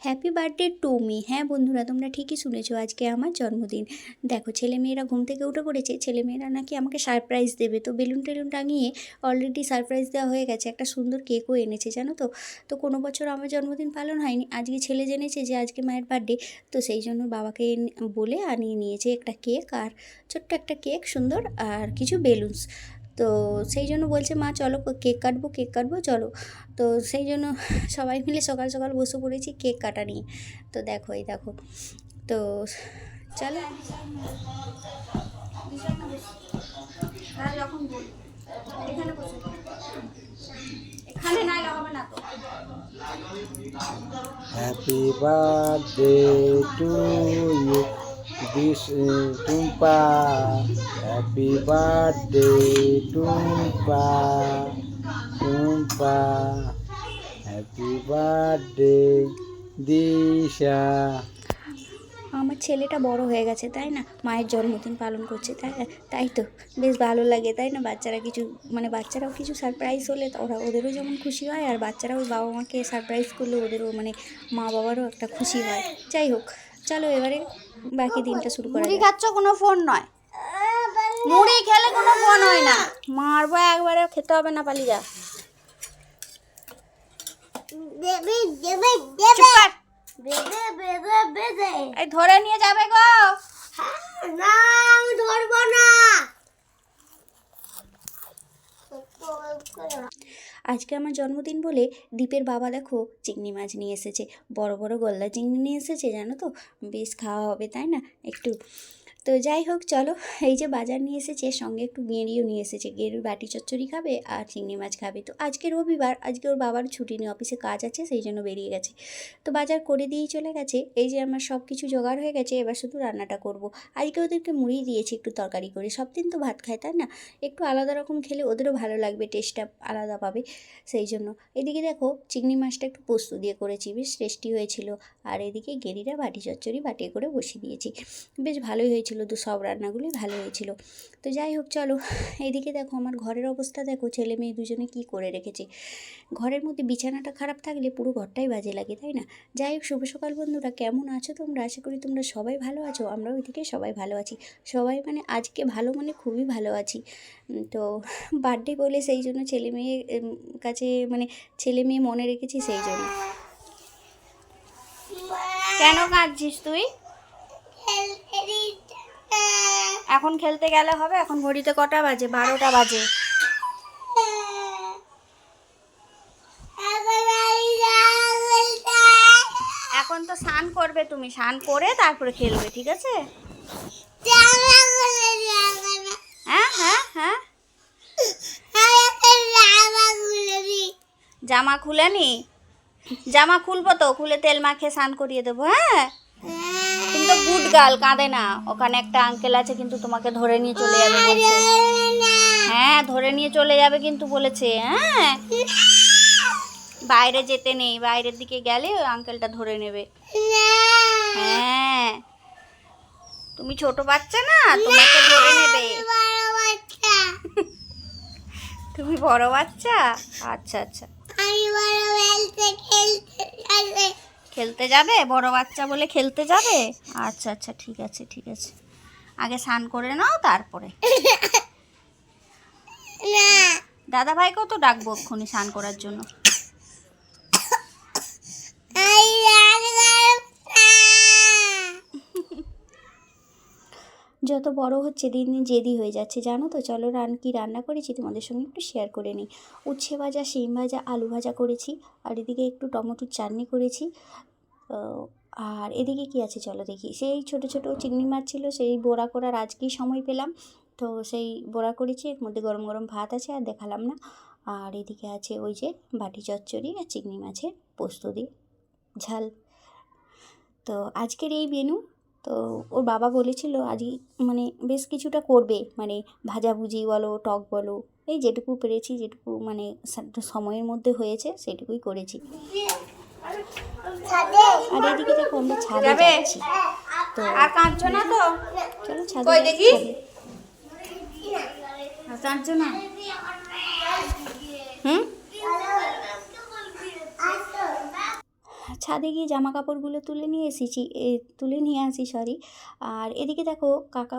Happy birthday to me হ্যাঁ বন্ধুরা, তোমরা ঠিকই শুনেছো আজকে আমার জন্মদিন। দেখো ছেলেমেয়েরা ঘুম থেকে উঠে পড়েছে। ছেলেমেয়েরা নাকি আমাকে সারপ্রাইজ দেবে। তো বেলুন টেলুন টাঙিয়ে অলরেডি সারপ্রাইজ দেওয়া হয়ে গেছে। একটা সুন্দর কেকও এনেছে, জানো তো। তো কোনো বছর আমার জন্মদিন পালন হয়নি। আজকে ছেলে জেনেছে যে আজকে মায়ের বার্থডে তো সেই জন্য বাবাকে বলে আনিয়ে নিয়েছে একটা কেক আর ছোট্ট একটা কেক সুন্দর আর কিছু বেলুনস তো সেই জন্য বলছে মা চলো কেক কাটবো কেক কাটবো চলো। তো সেই জন্য সবাই মিলে সকাল সকাল বসে পড়েছি কেক কাটা নিয়ে। তো দেখো এই দেখো। তো চলো। এখানে না হবে না তো। Happy birthday to you. Is Tumpa. Happy birthday, Tumpa. Tumpa. Happy birthday, Disha. আমার ছেলেটা বড় হয়ে গেছে, তাই না মায়ের জন্মদিন পালন করছে, তাই তাই তো বেশ ভালো লাগে, তাই না বাচ্চারা কিছু মানে বাচ্চারাও কিছু সারপ্রাইজ হলে ওরা, ওদেরও যেমন খুশি হয়, আর বাচ্চারাও বাবা মাকে সারপ্রাইজ করলে ওদেরও মানে মা বাবারও একটা খুশি হয় যাই হোক চলো এবারে বাকি দিনটা শুরু করা মুড়ি। খাচ্ছ কোনো ফোন নয়। মুড়ি খেলে কোনো ফোন হয় না। মারবো একবারে খেতে হবে না পালিয়ে যা। এই ধরে নিয়ে যাবে গো। না আমি ধরবো না। আজকে আমার জন্মদিন বলে দীপের বাবা দেখো চিংড়ি মাছ নিয়ে এসেছে, বড় বড় গলদা চিংড়ি নিয়ে এসেছে, জানো তো? বেশ খাওয়া হবে, তাই না? একটু তো যাই হোক, চলো। এই যে বাজার নিয়ে এসেছে সঙ্গে একটু গেঁড়িও নিয়ে এসেছে। গেঁড়ির বাটি চচ্চড়ি খাবে আর চিংড়ি মাছ খাবে। তো আজকে রবিবার, আজকে ওর বাবার ছুটি নেই অফিসে কাজ আছে, সেই জন্য বেরিয়ে গেছে। তো বাজার করে দিয়েই চলে গেছে। এই যে আমার সব কিছু জোগাড় হয়ে গেছে, এবার শুধু রান্নাটা করব। আজকে ওদেরকে মুড়ি দিয়েছি একটু তরকারি করে। সব দিন তো ভাত খায়, তাই না? একটু আলাদা রকম খেলে ওদেরও ভালো লাগবে, টেস্টটা আলাদা পাবে, সেই জন্য। এদিকে দেখো, চিংড়ি মাছটা একটু পোস্ত দিয়ে করেছি, বেশ টেস্টি হয়েছিল। আর এদিকে গেরিরা বাটি চচ্চড়ি বাটিয়ে করে বসিয়ে দিয়েছি। বেশ ভালোই হয়েছিল। তো সব রান্নাগুলোই ভালো হয়েছিল। তো যাই হোক, চলো। এদিকে দেখো, আমার ঘরের অবস্থা দেখো, ছেলে মেয়ে দুজনে কি করে রেখেছে। ঘরের মধ্যে বিছানাটা খারাপ থাকলে পুরো ঘরটাই বাজে লাগে, তাই না? যাই হোক, শুভ সকাল বন্ধুরা। কেমন আছো তোমরা? আশা করি তোমরা সবাই ভালো আছো। আমরাও এদিকে সবাই ভালো আছি। সবাই মানে আজকে ভালো মানে খুবই ভালো আছি। তো বার্থডে বলে সেই জন্য ছেলে মেয়ে কাছে মানে ছেলে মেয়ে মনে রেখেছি সেই জন্য। কেন কাঁদছিস তুই? এখন খেলতে গেলে হবে, এখন ঘড়িতে কটা বাজে? বারোটা বাজে। এখন তো স্নান করবে তুমি, স্নান করে তারপরে খেলবে, ঠিক আছে? হ্যাঁ হ্যাঁ হ্যাঁ। জামা খুলে নি? জামা খুলবো তো, খুলে তেল মাখিয়ে স্নান করিয়ে দেবো হ্যাঁ? গার্ল কাঁদে না। ওখানে একটা আঙ্কেল আছে কিন্তু তোমাকে ধরে নিয়ে চলে যাবে বলছে। হ্যাঁ ধরে নিয়ে চলে যাবে কিন্তু বলেছে হ্যাঁ। বাইরে যেতে নেই, বাইরের দিকে গেলে ওই আঙ্কেলটা ধরে নেবে। হ্যাঁ। তুমি ছোট বাচ্চা না, তোমাকে ধরে নেবে। তুমি বড় বাচ্চা? আচ্ছা আচ্ছা। খেলতে যাবে? বড় বাচ্চা বলে খেলতে যাবে? আচ্ছা আচ্ছা ঠিক আছে ঠিক আছে। আগে স্নান করে নাও তারপরে। দাদা ভাইকেও তো ডাকবো এক্ষুনি স্নান করার জন্য। যত বড় হচ্ছে, দিন দিন জেদি হয়ে যাচ্ছে। জানো তো? চলো রান কি রান্না করেছি তোমাদের সঙ্গে একটু শেয়ার করে নিই। উচ্ছে ভাজা, শিম ভাজা, আলু ভাজা করেছি, আর এদিকে একটু টমেটোর চাটনি করেছি। আর এদিকে কি আছে চলো দেখি। সেই ছোট ছোট চিংড়ি মাছ ছিল, সেই বোড়া করার আজকেই সময় পেলাম। তো সেই বোড়া করেছি, এর মধ্যে গরম গরম ভাত আছে, আর দেখালাম না। আর এদিকে আছে ওই যে বাটি চচ্চড়ি আর চিংড়ি মাছের পোস্ত দিয়ে ঝাল। তো আজকের এই মেনু তো ওর বাবা বলেছিল আজই মানে বেশ কিছুটা করবে মানে ভাজাভুজি বলো টক বলো এই যেটুকু পেরেছি যেটুকু মানে সময়ের মধ্যে হয়েছে সেটুকুই করেছি। আর এদিকে দেখো আমরা ছাদে যাচ্ছি। তো আর কাঁদছো না তো? চলো ছাদে দেখি? কাঁদছো না? হুম? ছাদে গিয়ে জামা কাপড়গুলো তুলে নিয়ে এসেছি তুলে নিয়ে আসি সরি আর এদিকে দেখো কাকা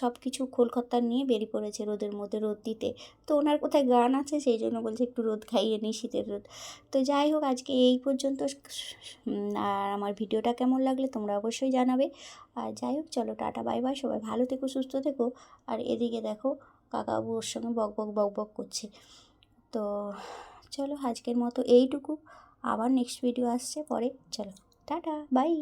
সব কিছু খোলখত্তার নিয়ে বেরিয়ে পড়েছে রোদের মধ্যে, রোদ দিতে। তো ওনার কোথায় গান আছে সেই জন্য বলছে একটু রোদ খাইয়ে নিই শীতের রোদ। তো যাই হোক, আজকে এই পর্যন্ত। আর আমার ভিডিওটা কেমন লাগলে তোমরা অবশ্যই জানাবে। আর যাই হোক, চলো টাটা, বাই বাই। সবাই ভালো থেকো, সুস্থ থেকো। আর এদিকে দেখো কাকাবু ওর সঙ্গে বক বক বক বক করছে। তো চলো আজকের মতো এইটুকু। আবার নেক্সট ভিডিও আসছে পরে চলো টাটা বাই